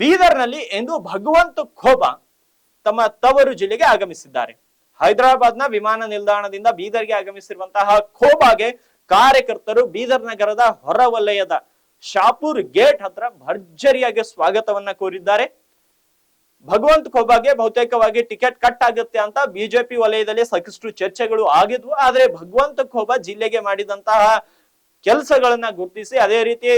ಬೀದರ್ನಲ್ಲಿ ಎಂದು ಭಗವಂತ ಖೋಬಾ ತಮ್ಮ ತವರು ಜಿಲ್ಲೆಗೆ ಆಗಮಿಸಿದ್ದಾರೆ. ಹೈದರಾಬಾದ್ನ ವಿಮಾನ ನಿಲ್ದಾಣದಿಂದ ಬೀದರ್ಗೆ ಆಗಮಿಸಿರುವಂತಹ ಖೋಬಾಗೆ ಕಾರ್ಯಕರ್ತರು ಬೀದರ್ ನಗರದ ಹೊರವಲಯದ ಶಾಪುರ್ ಗೇಟ್ ಹತ್ರ ಭರ್ಜರಿಯಾಗಿ ಸ್ವಾಗತವನ್ನ ಕೋರಿದ್ದಾರೆ. ಭಗವಂತ ಖೋಬಾಗೆ ಬಹುತೇಕವಾಗಿ ಟಿಕೆಟ್ ಕಟ್ ಆಗುತ್ತೆ ಅಂತ ಬಿಜೆಪಿ ವಲಯದಲ್ಲಿ ಸಾಕಷ್ಟು ಚರ್ಚೆಗಳು ಆಗಿದ್ವು. ಆದ್ರೆ ಭಗವಂತ ಖೋಬಾ ಜಿಲ್ಲೆಗೆ ಮಾಡಿದಂತಹ ಕೆಲಸಗಳನ್ನ ಗುರುತಿಸಿ ಅದೇ ರೀತಿ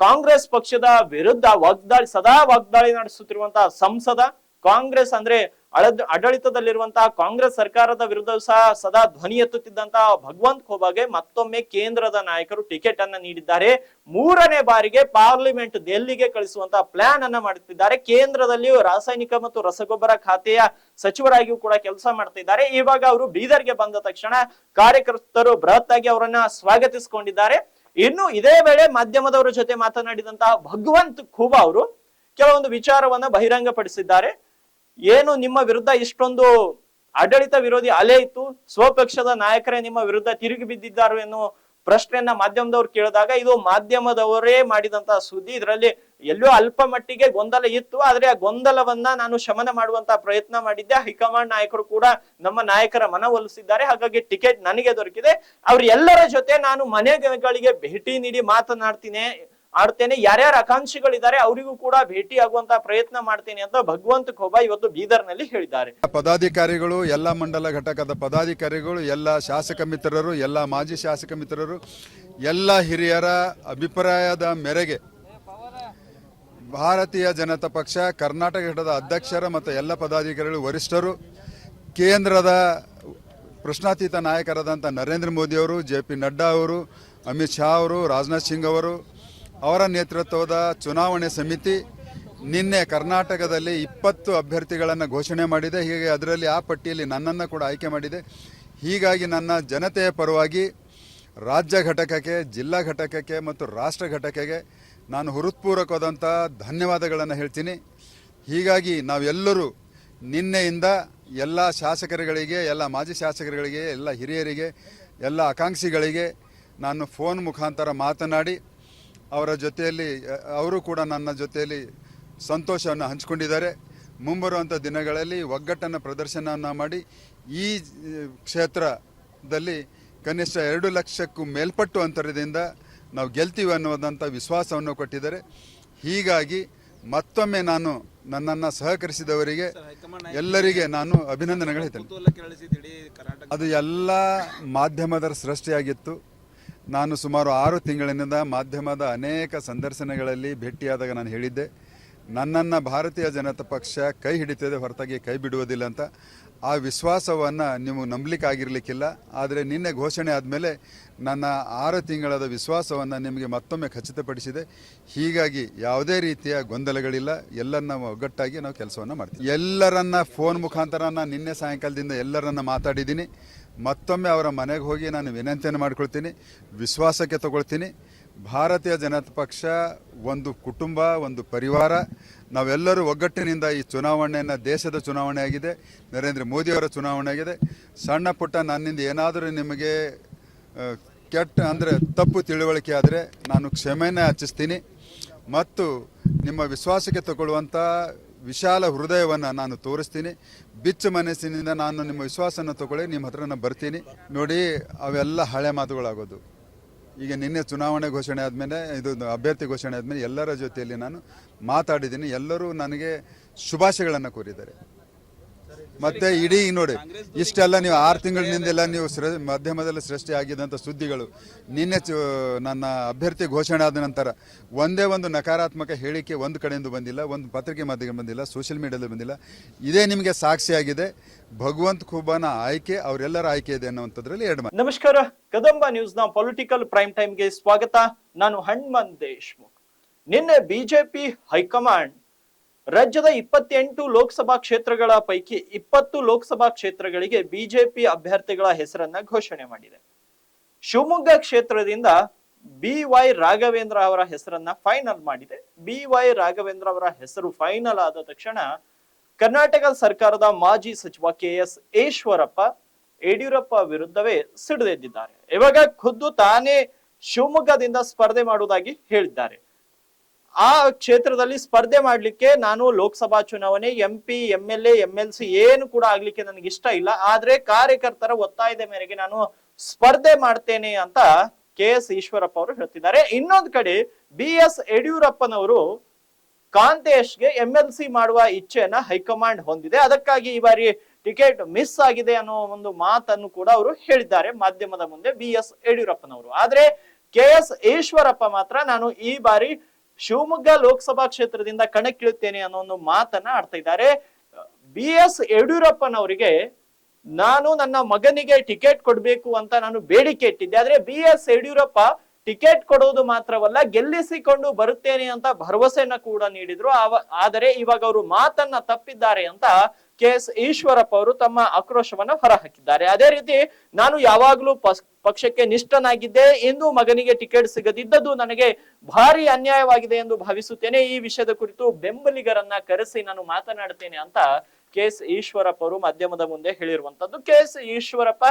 ಕಾಂಗ್ರೆಸ್ ಪಕ್ಷದ ವಿರುದ್ಧ ವಾಗ್ದಾಳಿ, ಸದಾ ವಾಗ್ದಾಳಿ ನಡೆಸುತ್ತಿರುವಂತಹ ಸಂಸದ, ಕಾಂಗ್ರೆಸ್ ಅಂದ್ರೆ ಅಳದ್, ಆಡಳಿತದಲ್ಲಿರುವಂತಹ ಕಾಂಗ್ರೆಸ್ ಸರ್ಕಾರದ ವಿರುದ್ಧ ಸಹ ಸದಾ ಧ್ವನಿ ಎತ್ತುತ್ತಿದ್ದಂತಹ ಭಗವಂತ್ ಖೋಬಾಗೆ ಮತ್ತೊಮ್ಮೆ ಕೇಂದ್ರದ ನಾಯಕರು ಟಿಕೆಟ್ ಅನ್ನ ನೀಡಿದ್ದಾರೆ. ಮೂರನೇ ಬಾರಿಗೆ ಪಾರ್ಲಿಮೆಂಟ್ ದೆಹಲಿಗೆ ಕಳಿಸುವಂತಹ ಪ್ಲಾನ್ ಅನ್ನ ಮಾಡುತ್ತಿದ್ದಾರೆ. ಕೇಂದ್ರದಲ್ಲಿಯೂ ರಾಸಾಯನಿಕ ಮತ್ತು ರಸಗೊಬ್ಬರ ಖಾತೆಯ ಸಚಿವರಾಗಿಯೂ ಕೂಡ ಕೆಲಸ ಮಾಡ್ತಿದ್ದಾರೆ ಇವಾಗ ಅವರು ಬೀದರ್ಗೆ ಬಂದ ತಕ್ಷಣ ಕಾರ್ಯಕರ್ತರು ಬೃಹತ್ ಆಗಿ ಅವರನ್ನ ಸ್ವಾಗತಿಸಿಕೊಂಡಿದ್ದಾರೆ. ಇನ್ನು ಇದೇ ವೇಳೆ ಮಾಧ್ಯಮದವರ ಜೊತೆ ಮಾತನಾಡಿದಂತಹ ಭಗವಂತ್ ಖೂಬಾ ಅವರು ಕೆಲವೊಂದು ವಿಚಾರವನ್ನ ಬಹಿರಂಗಪಡಿಸಿದ್ದಾರೆ. ಏನು ನಿಮ್ಮ ವಿರುದ್ಧ ಇಷ್ಟೊಂದು ಆಡಳಿತ ವಿರೋಧಿ ಅಲೆ ಇತ್ತು? ಸ್ವಪಕ್ಷದ ನಾಯಕರೇ ನಿಮ್ಮ ವಿರುದ್ಧ ತಿರುಗಿ ಬಿದ್ದಿದ್ದಾರೆ ಎನ್ನುವ ಪ್ರಶ್ನೆಯನ್ನ ಮಾಧ್ಯಮದವ್ರು ಕೇಳಿದಾಗ ಇದು ಮಾಧ್ಯಮದವರೇ ಮಾಡಿದಂತಹ ಸುದ್ದಿ. ಇದರಲ್ಲಿ ಎಲ್ಲೋ ಅಲ್ಪ ಮಟ್ಟಿಗೆ ಗೊಂದಲ ಇತ್ತು. ಆದ್ರೆ ಆ ಗೊಂದಲವನ್ನ ನಾನು ಶಮನ ಮಾಡುವಂತ ಪ್ರಯತ್ನ ಮಾಡಿದ್ದೆ. ಹೈಕಮಾಂಡ್ ನಾಯಕರು ಕೂಡ ನಮ್ಮ ನಾಯಕರ ಮನವೊಲಿಸಿದ್ದಾರೆ ಹಾಗಾಗಿ ಟಿಕೆಟ್ ನನಗೆ ದೊರಕಿದೆ. ಅವ್ರ ಎಲ್ಲರ ಜೊತೆ ನಾನು ಮನೆಗಳಿಗೆ ಭೇಟಿ ನೀಡಿ ಮಾತನಾಡ್ತೀನಿ. ಆಡ್ತೇನೆ. ಯಾರ್ಯಾರು ಆಕಾಂಕ್ಷಿಗಳಿದ್ದಾರೆ ಅವರಿಗೂ ಕೂಡ ಭೇಟಿ ಆಗುವಂತ ಪ್ರಯತ್ನ ಮಾಡ್ತೇನೆ ಅಂತ ಭಗವಂತ ಖೋಬಾ ಇವತ್ತು ಬೀದರ್ನಲ್ಲಿ ಹೇಳಿದ್ದಾರೆ. ಪದಾಧಿಕಾರಿಗಳು, ಎಲ್ಲ ಮಂಡಲ ಘಟಕದ ಪದಾಧಿಕಾರಿಗಳು, ಎಲ್ಲ ಶಾಸಕ ಮಿತ್ರರು, ಎಲ್ಲ ಮಾಜಿ ಶಾಸಕ ಮಿತ್ರರು, ಎಲ್ಲ ಹಿರಿಯರ ಅಭಿಪ್ರಾಯದ ಮೇರೆಗೆ ಭಾರತೀಯ ಜನತಾ ಪಕ್ಷ, ಕರ್ನಾಟಕ ಘಟಕದ ಅಧ್ಯಕ್ಷರ ಮತ್ತು ಎಲ್ಲ ಪದಾಧಿಕಾರಿಗಳು, ವರಿಷ್ಠರು, ಕೇಂದ್ರದ ಪ್ರಶ್ನಾತೀತ ನಾಯಕರಾದಂಥ ನರೇಂದ್ರ ಮೋದಿಯವರು ಜೆ ಪಿ ನಡ್ಡಾ ಅವರು, ಅಮಿತ್ ಶಾ ಅವರು, ರಾಜನಾಥ್ ಸಿಂಗ್ ಅವರು ಅವರ ನೇತೃತ್ವದ ಚುನಾವಣೆ ಸಮಿತಿ ನಿನ್ನೆ ಕರ್ನಾಟಕದಲ್ಲಿ ಇಪ್ಪತ್ತು ಅಭ್ಯರ್ಥಿಗಳನ್ನು ಘೋಷಣೆ ಮಾಡಿದೆ. ಹೀಗೆ ಅದರಲ್ಲಿ ಆ ಪಟ್ಟಿಯಲ್ಲಿ ನನ್ನನ್ನು ಕೂಡ ಆಯ್ಕೆ ಮಾಡಿದೆ. ಹೀಗಾಗಿ ನನ್ನ ಜನತೆಯ ಪರವಾಗಿ ರಾಜ್ಯ ಘಟಕಕ್ಕೆ, ಜಿಲ್ಲಾ ಘಟಕಕ್ಕೆ ಮತ್ತು ರಾಷ್ಟ್ರ ಘಟಕಕ್ಕೆ ನಾನು ಹುರುತ್ಪೂರ್ವಕವಾದಂಥ ಧನ್ಯವಾದಗಳನ್ನು ಹೇಳ್ತೀನಿ. ಹೀಗಾಗಿ ನಾವೆಲ್ಲರೂ ನಿನ್ನೆಯಿಂದ ಎಲ್ಲ ಶಾಸಕರುಗಳಿಗೆ, ಎಲ್ಲ ಮಾಜಿ ಶಾಸಕರುಗಳಿಗೆ, ಎಲ್ಲ ಹಿರಿಯರಿಗೆ, ಎಲ್ಲ ಆಕಾಂಕ್ಷಿಗಳಿಗೆ ನಾನು ಫೋನ್ ಮುಖಾಂತರ ಮಾತನಾಡಿ ಅವರ ಜೊತೆಯಲ್ಲಿ ಅವರು ಕೂಡ ನನ್ನ ಜೊತೆಯಲ್ಲಿ ಸಂತೋಷವನ್ನು ಹಂಚಿಕೊಂಡಿದ್ದಾರೆ. ಮುಂಬರುವಂಥ ದಿನಗಳಲ್ಲಿ ಒಗ್ಗಟ್ಟನ್ನು ಪ್ರದರ್ಶನವನ್ನು ಮಾಡಿ ಈ ಕ್ಷೇತ್ರದಲ್ಲಿ ಕನಿಷ್ಠ ಎರಡು ಲಕ್ಷಕ್ಕೂ ಮೇಲ್ಪಟ್ಟು ಅಂತರದಿಂದ ನಾವು ಗೆಲ್ತೀವಿ ಅನ್ನುವಂಥ ವಿಶ್ವಾಸವನ್ನು ಕೊಟ್ಟಿದ್ದಾರೆ. ಹೀಗಾಗಿ ಮತ್ತೊಮ್ಮೆ ನಾನು ನನ್ನನ್ನು ಸಹಕರಿಸಿದವರಿಗೆ ಎಲ್ಲರಿಗೆ ನಾನು ಅಭಿನಂದನೆಗಳು ಹೇಳ್ತೇನೆ. ಅದು ಎಲ್ಲ ಮಾಧ್ಯಮದ ಸೃಷ್ಟಿಯಾಗಿತ್ತು. ನಾನು ಸುಮಾರು ಆರು ತಿಂಗಳಿನಿಂದ ಮಾಧ್ಯಮದ ಅನೇಕ ಸಂದರ್ಶನಗಳಲ್ಲಿ ಭೇಟಿಯಾದಾಗ ನಾನು ಹೇಳಿದ್ದೆ, ನನ್ನನ್ನು ಭಾರತೀಯ ಜನತಾ ಪಕ್ಷ ಕೈ ಹಿಡಿತದೆ, ಹೊರತಾಗಿ ಕೈ ಬಿಡುವುದಿಲ್ಲ ಅಂತ. ಆ ವಿಶ್ವಾಸವನ್ನು ನೀವು ನಂಬಲಿಕ್ಕಾಗಿರ್ಲಿಕ್ಕಿಲ್ಲ. ಆದರೆ ನಿನ್ನೆ ಘೋಷಣೆ ಆದಮೇಲೆ ನನ್ನ ಆರು ತಿಂಗಳದ ವಿಶ್ವಾಸವನ್ನು ನಿಮಗೆ ಮತ್ತೊಮ್ಮೆ ಖಚಿತಪಡಿಸಿದೆ. ಹೀಗಾಗಿ ಯಾವುದೇ ರೀತಿಯ ಗೊಂದಲಗಳಿಲ್ಲ. ಎಲ್ಲರನ್ನ ಒಗ್ಗಟ್ಟಾಗಿ ನಾವು ಕೆಲಸವನ್ನು ಮಾಡ್ತೀವಿ. ಎಲ್ಲರನ್ನ ಫೋನ್ ಮುಖಾಂತರ ನಾನು ನಿನ್ನೆ ಸಾಯಂಕಾಲದಿಂದ ಎಲ್ಲರನ್ನ ಮಾತಾಡಿದ್ದೀನಿ. ಮತ್ತೊಮ್ಮೆ ಅವರ ಮನೆಗೆ ಹೋಗಿ ನಾನು ವಿನಂತಿಯನ್ನು ಮಾಡ್ಕೊಳ್ತೀನಿ, ವಿಶ್ವಾಸಕ್ಕೆ ತಗೊಳ್ತೀನಿ. ಭಾರತೀಯ ಜನತಾ ಪಕ್ಷ, ಒಂದು ಕುಟುಂಬ, ಒಂದು ಪರಿವಾರ, ನಾವೆಲ್ಲರೂ ಒಗ್ಗಟ್ಟಿನಿಂದ ಈ ಚುನಾವಣೆಯನ್ನು ದೇಶದ ಚುನಾವಣೆ ಆಗಿದೆ, ನರೇಂದ್ರ ಮೋದಿಯವರ ಚುನಾವಣೆ ಆಗಿದೆ. ಸಣ್ಣ ಪುಟ್ಟ ನನ್ನಿಂದ ಏನಾದರೂ ನಿಮಗೆ ಕೆಟ್ಟ ಅಂದರೆ ತಪ್ಪು ತಿಳುವಳಿಕೆ ಆದರೆ ನಾನು ಕ್ಷಮೆಯನ್ನು ಯಾಚಿಸ್ತೀನಿ. ಮತ್ತು ನಿಮ್ಮ ವಿಶ್ವಾಸಕ್ಕೆ ತಗೊಳ್ಳುವಂಥ ವಿಶಾಲ ಹೃದಯವನ್ನು ನಾನು ತೋರಿಸ್ತೀನಿ. ಬಿಚ್ಚು ಮನಸ್ಸಿನಿಂದ ನಾನು ನಿಮ್ಮ ವಿಶ್ವಾಸನ ತಗೊಳ್ಳಿ, ನಿಮ್ಮ ಹತ್ರ ನಾನು ಬರ್ತೀನಿ. ನೋಡಿ, ಅವೆಲ್ಲ ಹಳೆ ಮಾತುಗಳಾಗೋದು. ಈಗ ನಿನ್ನೆ ಚುನಾವಣೆ ಘೋಷಣೆ ಆದಮೇಲೆ, ಇದು ಅಭ್ಯರ್ಥಿ ಘೋಷಣೆ ಆದಮೇಲೆ ಎಲ್ಲರ ಜೊತೆಯಲ್ಲಿ ನಾನು ಮಾತಾಡಿದ್ದೀನಿ. ಎಲ್ಲರೂ ನನಗೆ ಶುಭಾಶಯಗಳನ್ನು ಕೋರಿದ್ದಾರೆ. ಮತ್ತೆ ಇಡೀ ನೋಡಿ, ಇಷ್ಟೆಲ್ಲ ನೀವು ಆರು ತಿಂಗಳಿನಿಂದೆಲ್ಲ ನೀವು ಸೃ ಮಾಧ್ಯಮದಲ್ಲಿ ಸೃಷ್ಟಿ ಆಗಿದ್ದಂಥ ಸುದ್ದಿಗಳು, ನಿನ್ನೆ ನನ್ನ ಅಭ್ಯರ್ಥಿ ಘೋಷಣೆ ಆದ ನಂತರ ಒಂದೇ ಒಂದು ನಕಾರಾತ್ಮಕ ಹೇಳಿಕೆ ಒಂದು ಕಡೆಯಿಂದ ಬಂದಿಲ್ಲ, ಒಂದು ಪತ್ರಿಕೆ ಮಾಧ್ಯಮ ಬಂದಿಲ್ಲ, ಸೋಷಿಯಲ್ ಮೀಡಿಯಾದಲ್ಲಿ ಬಂದಿಲ್ಲ. ಇದೇ ನಿಮಗೆ ಸಾಕ್ಷಿಯಾಗಿದೆ ಭಗವಂತ ಖೂಬಾನ ಆಯ್ಕೆ, ಅವರೆಲ್ಲರ ಆಯ್ಕೆ ಇದೆ ಅನ್ನುವಂಥದ್ರಲ್ಲಿ ಎರಡು ನಮಸ್ಕಾರ. ಕದಂಬ ನ್ಯೂಸ್ನ ಪೊಲಿಟಿಕಲ್ ಪ್ರೈಮ್ ಟೈಮ್ಗೆ ಸ್ವಾಗತ. ನಾನು ಹನುಮಂತ್ ದೇಶ್ಮುಖ್. ನಿನ್ನೆ ಬಿಜೆಪಿ ಹೈಕಮಾಂಡ್ ರಾಜ್ಯದ ಇಪ್ಪತ್ತೆಂಟು ಲೋಕಸಭಾ ಕ್ಷೇತ್ರಗಳ ಪೈಕಿ ಇಪ್ಪತ್ತು ಲೋಕಸಭಾ ಕ್ಷೇತ್ರಗಳಿಗೆ ಬಿಜೆಪಿ ಅಭ್ಯರ್ಥಿಗಳ ಹೆಸರನ್ನ ಘೋಷಣೆ ಮಾಡಿದೆ. ಶಿವಮೊಗ್ಗ ಕ್ಷೇತ್ರದಿಂದ ಬಿ ವೈ ರಾಘವೇಂದ್ರ ಅವರ ಹೆಸರನ್ನ ಫೈನಲ್ ಮಾಡಿದೆ. ಬಿ ವೈ ರಾಘವೇಂದ್ರ ಅವರ ಹೆಸರು ಫೈನಲ್ ಆದ ತಕ್ಷಣ ಕರ್ನಾಟಕ ಸರ್ಕಾರದ ಮಾಜಿ ಸಚಿವ ಕೆ ಎಸ್ ಈಶ್ವರಪ್ಪ ಯಡಿಯೂರಪ್ಪ ವಿರುದ್ಧವೇ ಸಿಡಿದೆದ್ದಿದ್ದಾರೆ. ಇವಾಗ ಖುದ್ದು ತಾನೇ ಶಿವಮೊಗ್ಗದಿಂದ ಸ್ಪರ್ಧೆ ಮಾಡುವುದಾಗಿ ಹೇಳಿದ್ದಾರೆ. ಆ ಕ್ಷೇತ್ರದಲ್ಲಿ ಸ್ಪರ್ಧೆ ಮಾಡಲಿಕ್ಕೆ ನಾನು ಲೋಕಸಭಾ ಚುನಾವಣೆ M P M L A M L C ಏನು ಕೂಡ ಆಗ್ಲಿಕ್ಕೆ ನನಗೆ ಇಷ್ಟ ಇಲ್ಲ. ಆದ್ರೆ ಕಾರ್ಯಕರ್ತರ ಒತ್ತಾಯದ ಮೇರೆಗೆ ನಾನು ಸ್ಪರ್ಧೆ ಮಾಡ್ತೇನೆ ಅಂತ ಕೆ ಎಸ್ ಈಶ್ವರಪ್ಪ ಅವರು ಹೇಳ್ತಿದ್ದಾರೆ. ಇನ್ನೊಂದ್ ಕಡೆ ಬಿ ಎಸ್ ಯಡಿಯೂರಪ್ಪನವರು ಕಾಂತೇಶ್ಗೆ ಎಂ ಎಲ್ ಸಿ ಮಾಡುವ ಇಚ್ಛೆಯನ್ನ ಹೈಕಮಾಂಡ್ ಹೊಂದಿದೆ. ಅದಕ್ಕಾಗಿ ಈ ಬಾರಿ ಟಿಕೆಟ್ ಮಿಸ್ ಆಗಿದೆ ಅನ್ನೋ ಒಂದು ಮಾತನ್ನು ಕೂಡ ಅವರು ಹೇಳಿದ್ದಾರೆ ಮಾಧ್ಯಮದ ಮುಂದೆ ಬಿ ಎಸ್ ಯಡಿಯೂರಪ್ಪನವರು. ಆದ್ರೆ ಕೆ ಎಸ್ ಈಶ್ವರಪ್ಪ ಮಾತ್ರ ನಾನು ಈ ಬಾರಿ ಶಿವಮೊಗ್ಗ ಲೋಕಸಭಾ ಕ್ಷೇತ್ರದಿಂದ ಕಣಕ್ಕಿಳುತ್ತೇನೆ ಅನ್ನೋ ಒಂದು ಮಾತನ್ನ ಆಡ್ತಾ ಇದ್ದಾರೆ. ಬಿ ಎಸ್ ಯಡಿಯೂರಪ್ಪನವರಿಗೆ ನಾನು ನನ್ನ ಮಗನಿಗೆ ಟಿಕೆಟ್ ಕೊಡ್ಬೇಕು ಅಂತ ನಾನು ಬೇಡಿಕೆ ಇಟ್ಟಿದ್ದೆ. ಆದ್ರೆ ಬಿ ಎಸ್ ಯಡಿಯೂರಪ್ಪ ಟಿಕೆಟ್ ಕೊಡೋದು ಮಾತ್ರವಲ್ಲ, ಗೆಲ್ಲಿಸಿಕೊಂಡು ಬರುತ್ತೇನೆ ಅಂತ ಭರವಸೆಯನ್ನ ಕೂಡ ನೀಡಿದ್ರು. ಆದರೆ ಇವಾಗ ಅವರು ಮಾತನ್ನ ತಪ್ಪಿದ್ದಾರೆ ಅಂತ ಕೆ ಎಸ್ ಈಶ್ವರಪ್ಪ ಅವರು ತಮ್ಮ ಆಕ್ರೋಶವನ್ನ ಹೊರಹಾಕಿದ್ದಾರೆ. ಅದೇ ರೀತಿ ನಾನು ಯಾವಾಗ್ಲೂ ಪಕ್ಷಕ್ಕೆ ನಿಷ್ಠನಾಗಿದ್ದೆ ಎಂದು ಮಗನಿಗೆ ಟಿಕೆಟ್ ಸಿಗದಿದ್ದದ್ದು ನನಗೆ ಭಾರಿ ಅನ್ಯಾಯವಾಗಿದೆ ಎಂದು ಭಾವಿಸುತ್ತೇನೆ. ಈ ವಿಷಯದ ಕುರಿತು ಬೆಂಬಲಿಗರನ್ನ ಕರೆಸಿ ನಾನು ಮಾತನಾಡ್ತೇನೆ ಅಂತ ಕೆ ಎಸ್ ಈಶ್ವರಪ್ಪ ಅವರು ಮಾಧ್ಯಮದ ಮುಂದೆ ಹೇಳಿರುವಂತದ್ದು ಕೆ ಎಸ್ ಈಶ್ವರಪ್ಪ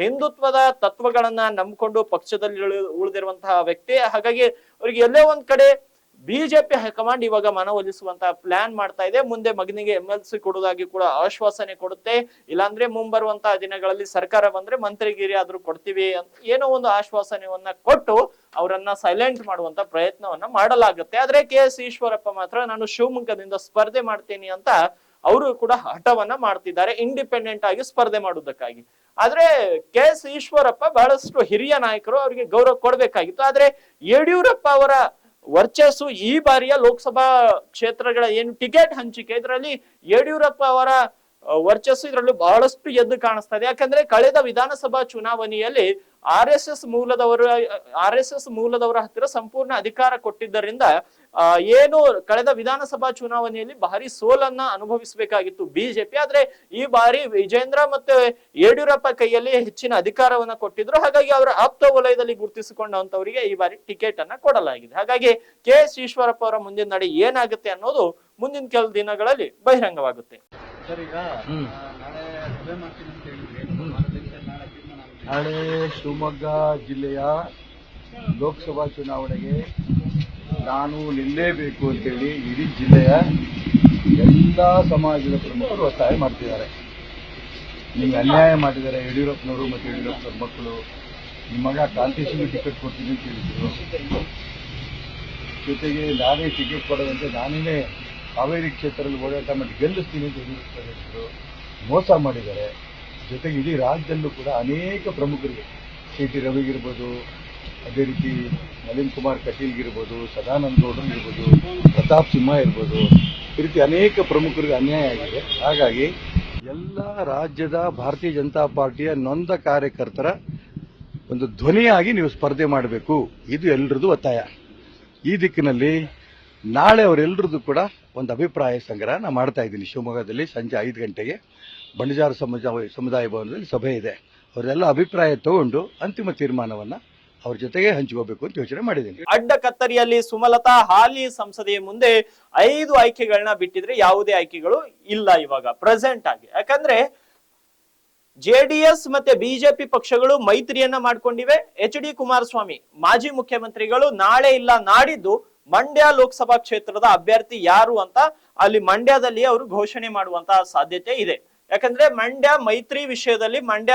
ಹಿಂದುತ್ವದ ತತ್ವಗಳನ್ನ ನಂಬಿಕೊಂಡು ಪಕ್ಷದಲ್ಲಿ ಉಳಿ- ಉಳಿದಿರುವಂತಹ ವ್ಯಕ್ತಿ. ಹಾಗಾಗಿ ಅವ್ರಿಗೆ ಎಲ್ಲೇ ಒಂದ್ ಕಡೆ ಬಿಜೆಪಿ ಹೈಕಮಾಂಡ್ ಇವಾಗ ಮನವೊಲಿಸುವಂತ ಪ್ಲಾನ್ ಮಾಡ್ತಾ ಇದೆ. ಮುಂದೆ ಮಗನಿಗೆ ಎಂ ಎಲ್ ಸಿ ಕೊಡುವುದಾಗಿ ಕೂಡ ಆಶ್ವಾಸನೆ ಕೊಡುತ್ತೆ. ಇಲ್ಲಾಂದ್ರೆ ಮುಂಬರುವಂತಹ ದಿನಗಳಲ್ಲಿ ಸರ್ಕಾರ ಬಂದ್ರೆ ಮಂತ್ರಿಗಿರಿ ಆದ್ರೂ ಕೊಡ್ತೀವಿ ಅಂತ ಏನೋ ಒಂದು ಆಶ್ವಾಸನೆಯನ್ನ ಕೊಟ್ಟು ಅವರನ್ನ ಸೈಲೆಂಟ್ ಮಾಡುವಂತ ಪ್ರಯತ್ನವನ್ನ ಮಾಡಲಾಗುತ್ತೆ. ಆದ್ರೆ ಕೆ ಎಸ್ ಈಶ್ವರಪ್ಪ ಮಾತ್ರ, ನಾನು ಶಿವಮೊಗ್ಗದಿಂದ ಸ್ಪರ್ಧೆ ಮಾಡ್ತೀನಿ ಅಂತ ಅವರು ಕೂಡ ಹಠವನ್ನ ಮಾಡ್ತಿದ್ದಾರೆ ಇಂಡಿಪೆಂಡೆಂಟ್ ಆಗಿ ಸ್ಪರ್ಧೆ ಮಾಡುವುದಕ್ಕಾಗಿ. ಆದ್ರೆ ಕೆ ಎಸ್ ಈಶ್ವರಪ್ಪ ಬಹಳಷ್ಟು ಹಿರಿಯ ನಾಯಕರು ಅವರಿಗೆ ಗೌರವ ಕೊಡಬೇಕಾಗಿತ್ತು. ಆದ್ರೆ ಯಡಿಯೂರಪ್ಪ ಅವರ ವರ್ಚಸ್ಸು ಈ ಬಾರಿಯ ಲೋಕಸಭಾ ಕ್ಷೇತ್ರಗಳ ಏನು ಟಿಕೆಟ್ ಹಂಚಿಕೆ, ಇದರಲ್ಲಿ ಯಡಿಯೂರಪ್ಪ ಅವರ ವರ್ಚಸ್ಸು ಇದರಲ್ಲಿ ಬಹಳಷ್ಟು ಎದ್ದು ಕಾಣಿಸ್ತಾ ಇದೆ. ಯಾಕಂದ್ರೆ ಕಳೆದ ವಿಧಾನಸಭಾ ಚುನಾವಣೆಯಲ್ಲಿ ಆರ್ ಎಸ್ ಎಸ್ ಮೂಲದವರ, ಆರ್ ಎಸ್ ಎಸ್ ಮೂಲದವರ ಹತ್ತಿರ ಸಂಪೂರ್ಣ ಅಧಿಕಾರ ಕೊಟ್ಟಿದ್ದರಿಂದ ಏನು ಕಳೆದ ವಿಧಾನಸಭಾ ಚುನಾವಣೆಯಲ್ಲಿ ಭಾರಿ ಸೋಲನ್ನ ಅನುಭವಿಸಬೇಕಾಗಿತ್ತು ಬಿಜೆಪಿ. ಆದ್ರೆ ಈ ಬಾರಿ ವಿಜೇಂದ್ರ ಮತ್ತೆ ಯಡಿಯೂರಪ್ಪ ಕೈಯಲ್ಲಿ ಹೆಚ್ಚಿನ ಅಧಿಕಾರವನ್ನ ಕೊಟ್ಟಿದ್ರು. ಹಾಗಾಗಿ ಅವರ ಆಪ್ತ ವಲಯದಲ್ಲಿ ಗುರುತಿಸಿಕೊಂಡಂತವರಿಗೆ ಈ ಬಾರಿ ಟಿಕೆಟ್ ಅನ್ನ ಕೊಡಲಾಗಿದೆ. ಹಾಗಾಗಿ ಕೆ ಎಸ್ ಈಶ್ವರಪ್ಪ ಅವರ ಮುಂದಿನ ನಡೆ ಏನಾಗುತ್ತೆ ಅನ್ನೋದು ಮುಂದಿನ ಕೆಲ ದಿನಗಳಲ್ಲಿ ಬಹಿರಂಗವಾಗುತ್ತೆ. ನಾಳೆ ಶಿವಮೊಗ್ಗ ಜಿಲ್ಲೆಯ ಲೋಕಸಭಾ ಚುನಾವಣೆಗೆ ನಾನು ನಿಲ್ಲೇಬೇಕು ಅಂತೇಳಿ ಇಡೀ ಜಿಲ್ಲೆಯ ಎಲ್ಲ ಸಮಾಜದ ಪ್ರಮುಖರು ಒತ್ತಾಯ ಮಾಡ್ತಿದ್ದಾರೆ. ನಿಮ್ಗೆ ಅನ್ಯಾಯ ಮಾಡಿದ್ದಾರೆ ಯಡಿಯೂರಪ್ಪನವರು ಮತ್ತು ಯಡಿಯೂರಪ್ಪನವ್ರ ಮಕ್ಕಳು. ನಿಮ್ಮ ಮಗ ಕಾಂತೇಶಿಗೆ ಟಿಕೆಟ್ ಕೊಡ್ತೀನಿ ಅಂತ ಹೇಳಿದ್ರು. ಜೊತೆಗೆ ನಾನೇ ಟಿಕೆಟ್ ಕೊಡದಂತೆ ನಾನೇ ಹಾವೇರಿ ಕ್ಷೇತ್ರದಲ್ಲಿ ಓಡಾಟ ಮಾಡಿ ಗೆಲ್ಲಿಸ್ತೀನಿ ಅಂತ ಮೋಸ ಮಾಡಿದ್ದಾರೆ. ಜೊತೆಗೆ ಇಡೀ ರಾಜ್ಯದಲ್ಲೂ ಕೂಡ ಅನೇಕ ಪ್ರಮುಖರಿಗೆ ಸಿ ಟಿ ರವಿಗಿರ್ಬೋದು ಅದೇ ರೀತಿ ನಳಿನ್ ಕುಮಾರ್ ಕಟೀಲ್ಗಿರ್ಬೋದು ಸದಾನಂದ ಇರ್ಬೋದು, ಪ್ರತಾಪ್ ಸಿಂಹ ಇರ್ಬೋದು, ಈ ರೀತಿ ಅನೇಕ ಪ್ರಮುಖರಿಗೆ ಅನ್ಯಾಯ ಆಗಿದೆ. ಹಾಗಾಗಿ ಎಲ್ಲ ರಾಜ್ಯದ ಭಾರತೀಯ ಜನತಾ ಪಾರ್ಟಿಯ ನೊಂದ ಕಾರ್ಯಕರ್ತರ ಒಂದು ಧ್ವನಿಯಾಗಿ ನೀವು ಸ್ಪರ್ಧೆ ಮಾಡಬೇಕು. ಇದು ಎಲ್ಲರದ್ದು ಒತ್ತಾಯ. ಈ ದಿಕ್ಕಿನಲ್ಲಿ ನಾಳೆ ಅವರೆಲ್ಲರದ್ದು ಕೂಡ ಒಂದು ಅಭಿಪ್ರಾಯ ಸಂಗ್ರಹ ನಾನು ಮಾಡ್ತಾ ಇದ್ದೀನಿ. ಶಿವಮೊಗ್ಗದಲ್ಲಿ ಸಂಜೆ ಐದು ಗಂಟೆಗೆ ಬಂಡಜಾರ ಸಮುದಾಯ ಸಮುದಾಯ ಭವನದಲ್ಲಿ ಸಭೆ ಇದೆ. ಅವರೆಲ್ಲ ಅಭಿಪ್ರಾಯ ತಗೊಂಡು ಅಂತಿಮ ತೀರ್ಮಾನವನ್ನ ಅವ್ರ ಜೊತೆಗೆ ಹಂಚ್ಕೋಬೇಕು ಅಂತ ಯೋಚನೆ ಮಾಡಿದ್ದೀನಿ. ಅಡ್ಡ ಕತ್ತರಿಯಲ್ಲಿ ಸುಮಲತಾ ಹಾಲಿ ಸಂಸದೆಯ ಮುಂದೆ ಐದು ಆಯ್ಕೆಗಳನ್ನ ಬಿಟ್ಟಿದ್ರೆ ಯಾವುದೇ ಆಯ್ಕೆಗಳು ಇಲ್ಲ ಇವಾಗ ಪ್ರೆಸೆಂಟ್ ಆಗಿ. ಯಾಕಂದ್ರೆ ಜೆಡಿಎಸ್ ಮತ್ತೆ ಬಿಜೆಪಿ ಪಕ್ಷಗಳು ಮೈತ್ರಿಯನ್ನ ಮಾಡ್ಕೊಂಡಿವೆ. ಎಚ್ ಡಿ ಕುಮಾರಸ್ವಾಮಿ, ಮಾಜಿ ಮುಖ್ಯಮಂತ್ರಿಗಳು ನಾಳೆ ಇಲ್ಲ ನಾಡಿದ್ದು ಮಂಡ್ಯ ಲೋಕಸಭಾ ಕ್ಷೇತ್ರದ ಅಭ್ಯರ್ಥಿ ಯಾರು ಅಂತ ಅಲ್ಲಿ ಮಂಡ್ಯದಲ್ಲಿ ಅವರು ಘೋಷಣೆ ಮಾಡುವಂತಹ ಸಾಧ್ಯತೆ ಇದೆ. ಯಾಕಂದ್ರೆ ಮಂಡ್ಯ ಮೈತ್ರಿ ವಿಷಯದಲ್ಲಿ ಮಂಡ್ಯ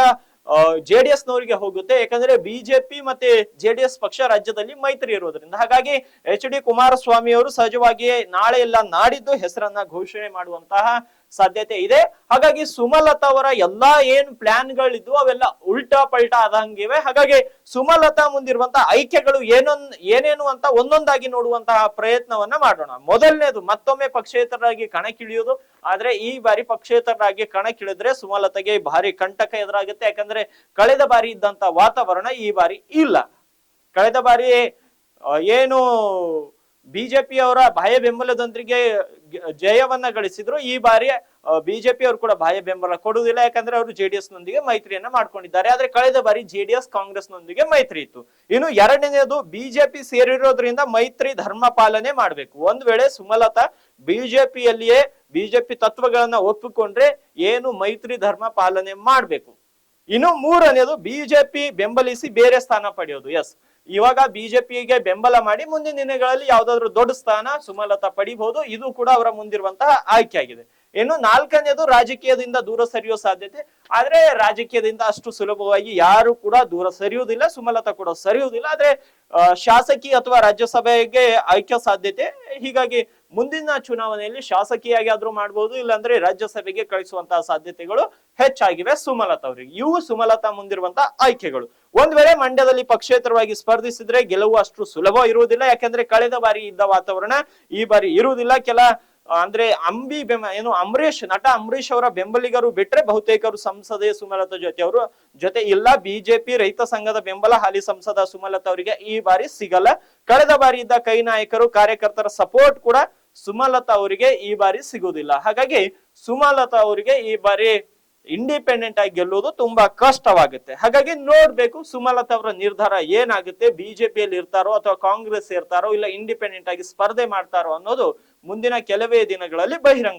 ಜೆಡಿಎಸ್ ನವರಿಗೆ ಹೋಗುತ್ತೆ. ಯಾಕಂದ್ರೆ ಬಿಜೆಪಿ ಮತ್ತೆ ಜೆಡಿಎಸ್ ಪಕ್ಷ ರಾಜ್ಯದಲ್ಲಿ ಮೈತ್ರಿ ಇರೋದ್ರಿಂದ. ಹಾಗಾಗಿ ಎಚ್ ಡಿ ಕುಮಾರಸ್ವಾಮಿ ಅವರು ಸಹಜವಾಗಿಯೇ ನಾಳೆ ಎಲ್ಲ ನಾಡಿದ್ದು ಹೆಸರನ್ನ ಘೋಷಣೆ ಮಾಡುವಂತಹ ಸಾಧ್ಯತೆ ಇದೆ. ಹಾಗಾಗಿ ಸುಮಲತಾ ಅವರ ಎಲ್ಲಾ ಏನ್ ಪ್ಲಾನ್ ಗಳಿದ್ವು ಅವೆಲ್ಲ ಉಲ್ಟಾ ಪಲ್ಟಾ ಆದಂಗಿವೆ. ಹಾಗಾಗಿ ಸುಮಲತಾ ಮುಂದಿರುವಂತಹ ಆಯ್ಕೆಗಳು ಏನೊಂದ್ ಏನೇನು ಅಂತ ಒಂದೊಂದಾಗಿ ನೋಡುವಂತಹ ಪ್ರಯತ್ನವನ್ನ ಮಾಡೋಣ. ಮೊದಲನೇದು ಮತ್ತೊಮ್ಮೆ ಪಕ್ಷೇತರರಾಗಿ ಕಣಕ್ಕಿಳಿಯೋದು ಆದ್ರೆ ಈ ಬಾರಿ ಪಕ್ಷೇತರರಾಗಿ ಕಣಕ್ಕಿಳಿದ್ರೆ ಸುಮಲತಾಗೆ ಭಾರಿ ಕಂಟಕ ಎದುರಾಗುತ್ತೆ. ಯಾಕಂದ್ರೆ ಕಳೆದ ಬಾರಿ ಇದ್ದಂತ ವಾತಾವರಣ ಈ ಬಾರಿ ಇಲ್ಲ. ಕಳೆದ ಬಾರಿ ಏನು ಬಿಜೆಪಿ ಅವರ ಬಾಹ್ಯ ಬೆಂಬಲದೊಂದಿಗೆ ಜಯವನ್ನ ಗಳಿಸಿದ್ರು. ಈ ಬಾರಿ ಬಿಜೆಪಿ ಅವರು ಕೂಡ ಬಾಹ್ಯ ಬೆಂಬಲ ಕೊಡುವುದಿಲ್ಲ. ಯಾಕಂದ್ರೆ ಅವರು ಜೆಡಿಎಸ್ ನೊಂದಿಗೆ ಮೈತ್ರಿಯನ್ನ ಮಾಡ್ಕೊಂಡಿದ್ದಾರೆ. ಆದ್ರೆ ಕಳೆದ ಬಾರಿ ಜೆಡಿಎಸ್ ಕಾಂಗ್ರೆಸ್ ನೊಂದಿಗೆ ಮೈತ್ರಿ ಇತ್ತು. ಇನ್ನು ಎರಡನೇದು ಬಿಜೆಪಿ ಸೇರಿರೋದ್ರಿಂದ ಮೈತ್ರಿ ಧರ್ಮ ಪಾಲನೆ ಮಾಡ್ಬೇಕು. ಒಂದ್ ವೇಳೆ ಸುಮಲತಾ ಬಿಜೆಪಿಯಲ್ಲಿಯೇ ಬಿಜೆಪಿ ತತ್ವಗಳನ್ನ ಒಪ್ಪಿಕೊಂಡ್ರೆ ಏನು ಮೈತ್ರಿ ಧರ್ಮ ಪಾಲನೆ ಮಾಡ್ಬೇಕು? ಇನ್ನು ಮೂರನೇದು ಬಿಜೆಪಿ ಬೆಂಬಲಿಸಿ ಬೇರೆ ಸ್ಥಾನ ಪಡೆಯೋದು. ಎಸ್. ಇವಾಗ ಬಿಜೆಪಿಗೆ ಬೆಂಬಲ ಮಾಡಿ ಮುಂದಿನ ದಿನಗಳಲ್ಲಿ ಯಾವ್ದಾದ್ರು ದೊಡ್ಡ ಸ್ಥಾನ ಸುಮಲತಾ ಪಡಿಬಹುದು. ಇದು ಕೂಡ ಅವರ ಮುಂದಿರುವಂತಹ ಆಯ್ಕೆ ಆಗಿದೆ ಇನ್ನು ನಾಲ್ಕನೇದು ರಾಜಕೀಯದಿಂದ ದೂರ ಸರಿಯೋ ಸಾಧ್ಯತೆ. ಆದ್ರೆ ರಾಜಕೀಯದಿಂದ ಅಷ್ಟು ಸುಲಭವಾಗಿ ಯಾರು ಕೂಡ ದೂರ ಸರಿಯುವುದಿಲ್ಲ, ಸುಮಲತಾ ಕೂಡ ಸರಿಯುವುದಿಲ್ಲ. ಆದ್ರೆ ಶಾಸಕಿ ಅಥವಾ ರಾಜ್ಯಸಭೆಗೆ ಆಯ್ಕೆ ಸಾಧ್ಯತೆ. ಹೀಗಾಗಿ ಮುಂದಿನ ಚುನಾವಣೆಯಲ್ಲಿ ಶಾಸಕಿಯಾಗಿ ಆದ್ರೂ ಮಾಡಬಹುದು ಇಲ್ಲಾಂದ್ರೆ ರಾಜ್ಯಸಭೆಗೆ ಕಳಿಸುವಂತಹ ಸಾಧ್ಯತೆಗಳು ಹೆಚ್ಚಾಗಿವೆ ಸುಮಲತಾ ಅವರಿಗೆ. ಇವು ಸುಮಲತಾ ಮುಂದಿರುವಂತಹ ಆಯ್ಕೆಗಳು. ಒಂದ್ ವೇಳೆ ಮಂಡ್ಯದಲ್ಲಿ ಪಕ್ಷೇತರವಾಗಿ ಸ್ಪರ್ಧಿಸಿದ್ರೆ ಗೆಲುವು ಅಷ್ಟು ಸುಲಭ ಇರುವುದಿಲ್ಲ. ಯಾಕಂದ್ರೆ ಕಳೆದ ಬಾರಿ ಇದ್ದ ವಾತಾವರಣ ಈ ಬಾರಿ ಇರುವುದಿಲ್ಲ. ಕೆಲ ಅಂದ್ರೆ ಅಂಬಿ ಬೆಂಬ ಏನು ಅಂಬರೀಶ್ ನಟ ಅಂಬರೀಶ್ ಅವರ ಬೆಂಬಲಿಗರು ಬಿಟ್ರೆ ಬಹುತೇಕರು ಸಂಸದೆ ಸುಮಲತಾ ಜೊತೆ ಅವರು. ಜೊತೆ ಇಲ್ಲ, ಬಿಜೆಪಿ ರೈತ ಸಂಘದ ಬೆಂಬಲ ಹಾಲಿ ಸಂಸದ ಸುಮಲತಾ ಅವರಿಗೆ ಈ ಬಾರಿ ಸಿಗಲ್ಲ. ಕಳೆದ ಬಾರಿ ಇದ್ದ ಕೈ ನಾಯಕರು, ಕಾರ್ಯಕರ್ತರ ಸಪೋರ್ಟ್ ಕೂಡ ಸುಮಲತಾ ಅವರಿಗೆ ಈ ಬಾರಿ ಸಿಗುವುದಿಲ್ಲ. ಹಾಗಾಗಿ ಸುಮಲತಾ ಅವರಿಗೆ ಈ ಬಾರಿ ಇಂಡಿಪೆಂಡೆಂಟ್ ಆಗಿ ಗೆಲ್ಲುವುದು ತುಂಬಾ ಕಷ್ಟವಾಗುತ್ತೆ. ಹಾಗಾಗಿ ನೋಡ್ಬೇಕು ಸುಮಲತಾ ಅವರ ನಿರ್ಧಾರ ಏನಾಗುತ್ತೆ, ಬಿಜೆಪಿಯಲ್ಲಿ ಇರ್ತಾರೋ ಅಥವಾ ಕಾಂಗ್ರೆಸ್ ಇರ್ತಾರೋ ಇಲ್ಲ, ಇಂಡಿಪೆಂಡೆಂಟ್ ಆಗಿ ಸ್ಪರ್ಧೆ ಮಾಡ್ತಾರೋ ಅನ್ನೋದು ಮುಂದಿನ ಕೆಲವೇ ದಿನಗಳಲ್ಲಿ ಬಹಿರಂಗ